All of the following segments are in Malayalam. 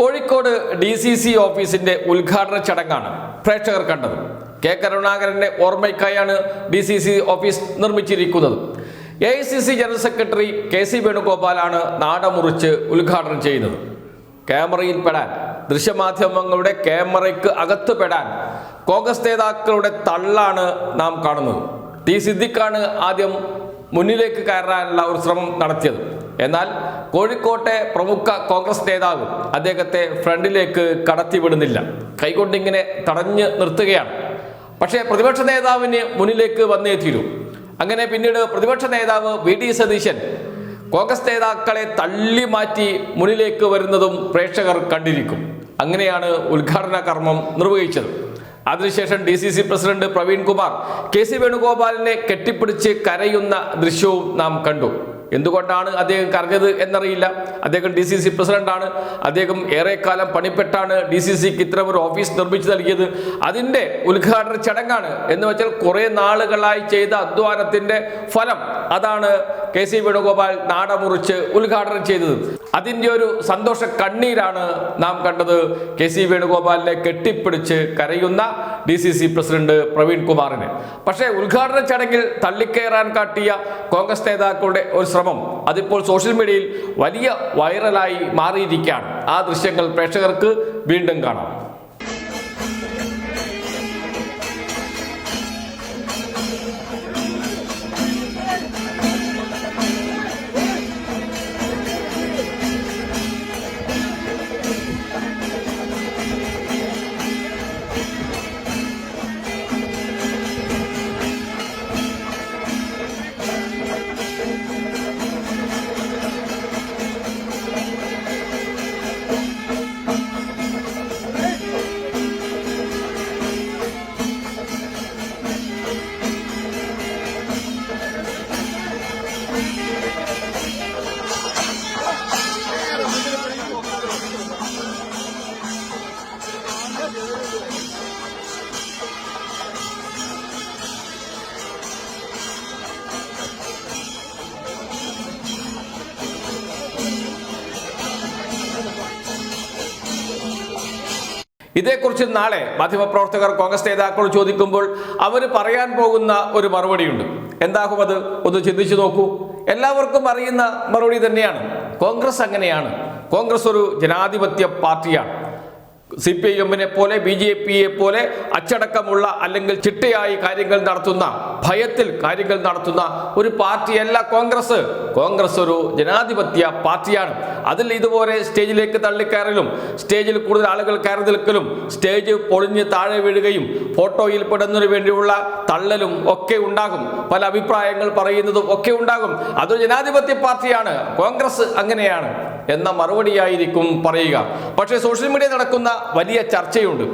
കോഴിക്കോട് ഡി സി സി ഓഫീസിന്റെ ഉദ്ഘാടന ചടങ്ങാണ് പ്രേക്ഷകർ കണ്ടത്. കെ കരുണാകരന്റെ ഓർമ്മയ്ക്കായാണ് ഡി സി സി ഓഫീസ് നിർമ്മിച്ചിരിക്കുന്നത്. A I C C general secretary K C വേണുഗോപാലാണ് നാടമുറിച്ച് ഉദ്ഘാടനം ചെയ്യുന്നത്. ക്യാമറയിൽ പെടാൻ ദൃശ്യമാധ്യമങ്ങളുടെ ക്യാമറയ്ക്ക് അകത്ത് പെടാൻ കോൺഗ്രസ് നേതാക്കളുടെ തള്ളാണ് നാം കാണുന്നത്. ടി സിദ്ദിഖാണ് ആദ്യം മുന്നിലേക്ക് കയറാനുള്ള ഒരു ശ്രമം നടത്തിയത്. എന്നാൽ കോഴിക്കോട്ടെ പ്രമുഖ കോൺഗ്രസ് നേതാവ് അദ്ദേഹത്തെ ഫ്രണ്ടിലേക്ക് കടത്തിവിടുന്നില്ല. കൈകൊണ്ടിങ്ങനെ തടഞ്ഞു നിർത്തുകയാണ്. പക്ഷേ പ്രതിപക്ഷ നേതാവിന് മുന്നിലേക്ക് വന്നേ തീരൂ. അങ്ങനെ പിന്നീട് പ്രതിപക്ഷ നേതാവ് വി. ഡി. സതീശൻ കോൺഗ്രസ് നേതാക്കളെ തള്ളി മാറ്റി മുന്നിലേക്ക് വരുന്നതും പ്രേക്ഷകർ കണ്ടിരിക്കും. അങ്ങനെയാണ് ഉദ്ഘാടന കർമ്മം നിർവഹിച്ചത്. അതിനുശേഷം D C C president Praveen Kumar K C വേണുഗോപാലിനെ കെട്ടിപ്പിടിച്ച് കരയുന്ന ദൃശ്യവും നാം കണ്ടു. എന്തുകൊണ്ടാണ് അദ്ദേഹം കരഞ്ഞത് എന്നറിയില്ല. അദ്ദേഹം ഡി സി സി പ്രസിഡന്റാണ്. അദ്ദേഹം ഏറെക്കാലം പണിപ്പെട്ടാണ് ഡി സി സിക്ക് ഇത്തരം ഒരു ഓഫീസ് നിർമ്മിച്ചു നൽകിയത്. അതിന്റെ ഉദ്ഘാടന ചടങ്ങാണ് എന്ന് വെച്ചാൽ കുറേ നാളുകളായി ചെയ്ത അധ്വാനത്തിന്റെ ഫലം അതാണ് കെ സി വേണുഗോപാൽ നാടമുറിച്ച് ഉദ്ഘാടനം ചെയ്തത്. അതിന്റെ ഒരു സന്തോഷ കണ്ണീരാണ് നാം കണ്ടത് കെ സി വേണുഗോപാലിനെ കെട്ടിപ്പിടിച്ച് കരയുന്ന D C C president Praveen കുമാറിന്. പക്ഷേ ഉദ്ഘാടന ചടങ്ങിൽ തള്ളിക്കയറാൻ കാട്ടിയ കോൺഗ്രസ് നേതാക്കളുടെ ഒരു ശ്രമം അതിപ്പോൾ സോഷ്യൽ മീഡിയയിൽ വലിയ വൈറലായി മാറിയിരിക്കുകയാണ്. ആ ദൃശ്യങ്ങൾ പ്രേക്ഷകർക്ക് വീണ്ടും കാണാം. ഇതേക്കുറിച്ച് നാളെ മാധ്യമപ്രവർത്തകർ കോൺഗ്രസ് നേതാക്കളോട് ചോദിക്കുമ്പോൾ അവർ പറയാൻ പോകുന്ന ഒരു മറുപടിയുണ്ട്. എന്താകും അത് ഒന്ന് ചിന്തിച്ചു നോക്കൂ. എല്ലാവർക്കും അറിയുന്ന മറുപടി തന്നെയാണ്. കോൺഗ്രസ് അങ്ങനെയാണ്. കോൺഗ്രസ് ഒരു ജനാധിപത്യ പാർട്ടിയാണ്. സി പി ഐ എമ്മിനെ പോലെ ബി ജെ പിയെ പോലെ അച്ചടക്കമുള്ള അല്ലെങ്കിൽ ചിട്ടയായി കാര്യങ്ങൾ നടത്തുന്ന ഭയത്തിൽ കാര്യങ്ങൾ നടത്തുന്ന ഒരു പാർട്ടിയല്ല കോൺഗ്രസ്. കോൺഗ്രസ് ഒരു ജനാധിപത്യ പാർട്ടിയാണ്. അതിൽ ഇതുപോലെ സ്റ്റേജിലേക്ക് തള്ളിക്കയറലും സ്റ്റേജിൽ കൂടുതൽ ആളുകൾ കയറി നിൽക്കലും സ്റ്റേജ് പൊളിഞ്ഞ് താഴെ വീഴുകയും ഫോട്ടോയിൽ പെടുന്നതിന് വേണ്ടിയുള്ള തള്ളലും ഒക്കെ ഉണ്ടാകും. പല അഭിപ്രായങ്ങൾ പറയുന്നതും ഒക്കെ ഉണ്ടാകും. അതൊരു ജനാധിപത്യ പാർട്ടിയാണ്. കോൺഗ്രസ് അങ്ങനെയാണ് എന്ന മറുപടിയായിരിക്കും പറയുക. പക്ഷേ സോഷ്യൽ മീഡിയ നടക്കുന്ന വലിയ ചർച്ചയുണ്ട്.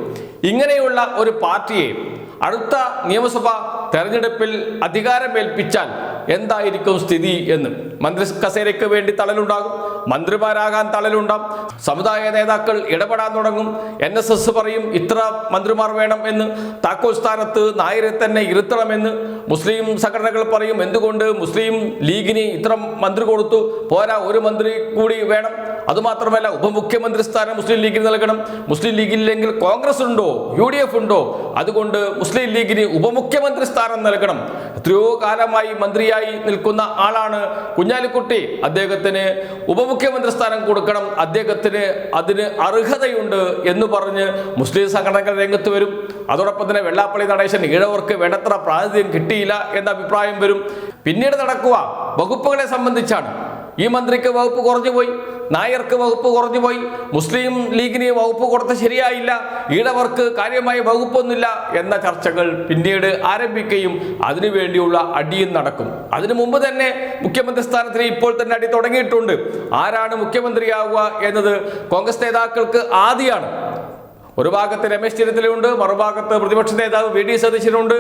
ഇങ്ങനെയുള്ള ഒരു പാർട്ടിയെ അടുത്ത നിയമസഭ തെരഞ്ഞെടുപ്പിൽ അധികാരമേൽപ്പിച്ചാൽ എന്തായിരിക്കും സ്ഥിതി എന്ന് മന്ത്രി കസേരയ്ക്ക് വേണ്ടി തളലുണ്ടാകും. മന്ത്രിമാരാകാൻ തളലുണ്ടാകും സമുദായ നേതാക്കൾ ഇടപെടാൻ തുടങ്ങും. എൻ എസ് എസ് പറയും ഇത്ര മന്ത്രിമാർ വേണം എന്ന്. താക്കോൽ സ്ഥാനത്ത് നായരെ തന്നെ ഇരുത്തണമെന്ന്. മുസ്ലിം സംഘടനകൾ പറയും എന്തുകൊണ്ട് മുസ്ലിം ലീഗിന് ഇത്ര മന്ത്രി കൊടുത്തു? പോരാ ഒരു മന്ത്രി കൂടി വേണം. അതുമാത്രമല്ല ഉപമുഖ്യമന്ത്രി സ്ഥാനം മുസ്ലിം ലീഗിന് നൽകണം. മുസ്ലിം ലീഗില്ലെങ്കിൽ കോൺഗ്രസ് ഉണ്ടോ? യു ഡി എഫ് ഉണ്ടോ? അതുകൊണ്ട് മുസ്ലിം ലീഗിന് ഉപമുഖ്യമന്ത്രി സ്ഥാനം നൽകണം. എത്രയോ കാലമായി മന്ത്രിയായി നിൽക്കുന്ന ആളാണ് കുഞ്ഞാലിക്കുട്ടി. അദ്ദേഹത്തിന് ഉപമുഖ്യമന്ത്രി സ്ഥാനം കൊടുക്കണം. അദ്ദേഹത്തിന് അതിന് അർഹതയുണ്ട് എന്ന് പറഞ്ഞ് മുസ്ലിം സംഘടനകൾ രംഗത്ത് വരും. അതോടൊപ്പം തന്നെ വെള്ളാപ്പള്ളി നടേശൻ ഈഴവർക്ക് വേണ്ടത്ര പ്രാതിനിധ്യം കിട്ടിയില്ല എന്ന അഭിപ്രായം വരും. പിന്നീട് നടക്കുക. വകുപ്പുകളെ സംബന്ധിച്ചാണ്. ഈ മന്ത്രിക്ക് വകുപ്പ് കുറഞ്ഞു പോയി. നായർക്ക് വകുപ്പ് കുറഞ്ഞു പോയി. മുസ്ലിം ലീഗിന് വകുപ്പ് കൊടുത്ത ശരിയായില്ല. ഈഴവർക്ക് കാര്യമായ വകുപ്പൊന്നുമില്ല എന്ന ചർച്ചകൾ പിന്നീട് ആരംഭിക്കുകയും അതിനുവേണ്ടിയുള്ള അടിയും നടക്കും. അതിനു മുമ്പ് തന്നെ മുഖ്യമന്ത്രി സ്ഥാനത്തിന് ഇപ്പോൾ തന്നെ അടി തുടങ്ങിയിട്ടുണ്ട്. ആരാണ് മുഖ്യമന്ത്രിയാവുക എന്നത് കോൺഗ്രസ് നേതാക്കൾക്ക് ആദ്യമാണ് ഒരു ഭാഗത്ത് രമേശ് ചെന്നിത്തലയുണ്ട് മറുഭാഗത്ത് പ്രതിപക്ഷ നേതാവ് വി ഡി സതീശനുണ്ട്.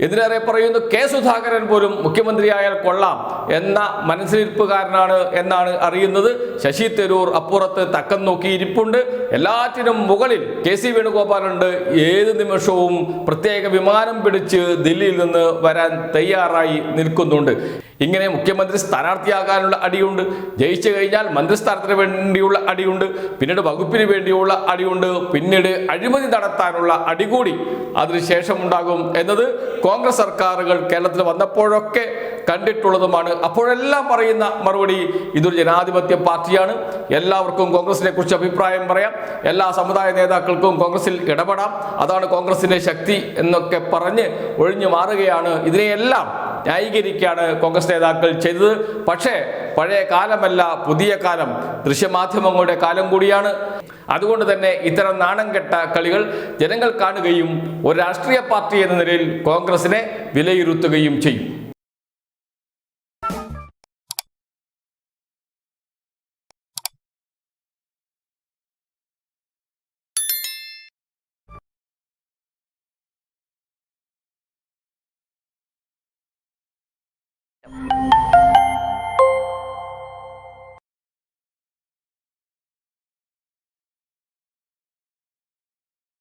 ഇതിനേറെ പറയുന്നു കെ സുധാകരൻ പോലും മുഖ്യമന്ത്രിയായാൽ കൊള്ളാം എന്ന മനസ്സിലിരിപ്പുകാരനാണ് എന്നാണ് അറിയുന്നത്. ശശി തരൂർ അപ്പുറത്ത് തക്കം നോക്കി ഇരിപ്പുണ്ട്. എല്ലാറ്റിനും മുകളിൽ കെ സി വേണുഗോപാലുണ്ട് ഏത് നിമിഷവും പ്രത്യേക വിമാനം പിടിച്ച് ദില്ലിയിൽ നിന്ന് വരാൻ തയ്യാറായി നിൽക്കുന്നുണ്ട്. ഇങ്ങനെ മുഖ്യമന്ത്രി സ്ഥാനാർത്ഥിയാകാനുള്ള അടിയുണ്ട്. ജയിച്ചു കഴിഞ്ഞാൽ മന്ത്രിസ്ഥാനത്തിന് വേണ്ടിയുള്ള അടിയുണ്ട്. പിന്നീട് വകുപ്പിന് വേണ്ടിയുള്ള അടിയുണ്ട്. പിന്നീട് അഴിമതി നടത്താനുള്ള അടി കൂടി അതിനുശേഷം ഉണ്ടാകും എന്നത് കോൺഗ്രസ് സർക്കാരുകൾ കേരളത്തിൽ വന്നപ്പോഴൊക്കെ കണ്ടിട്ടുള്ളതുമാണ്. അപ്പോഴെല്ലാം പറയുന്ന മറുപടി ഇതൊരു ജനാധിപത്യ പാർട്ടിയാണ്. എല്ലാവർക്കും കോൺഗ്രസിനെ കുറിച്ച് അഭിപ്രായം പറയാം. എല്ലാ സമുദായ നേതാക്കൾക്കും കോൺഗ്രസിൽ ഇടപെടാം. അതാണ് കോൺഗ്രസിന്റെ ശക്തി എന്നൊക്കെ പറഞ്ഞ് ഒഴിഞ്ഞു മാറുകയാണ്. ഇതിനെയെല്ലാം ന്യായീകരിക്കുകയാണ് കോൺഗ്രസ് നേതാക്കൾ ചെയ്തത്. പക്ഷേ പഴയ കാലമല്ല പുതിയ കാലം. ദൃശ്യമാധ്യമങ്ങളുടെ കാലം കൂടിയാണ്. അതുകൊണ്ട് തന്നെ ഇത്തരം നാണം കെട്ട കളികൾ ജനങ്ങൾ കാണുകയും ഒരു രാഷ്ട്രീയ പാർട്ടി എന്ന നിലയിൽ കോൺഗ്രസിനെ വിലയിരുത്തുകയും ചെയ്യും.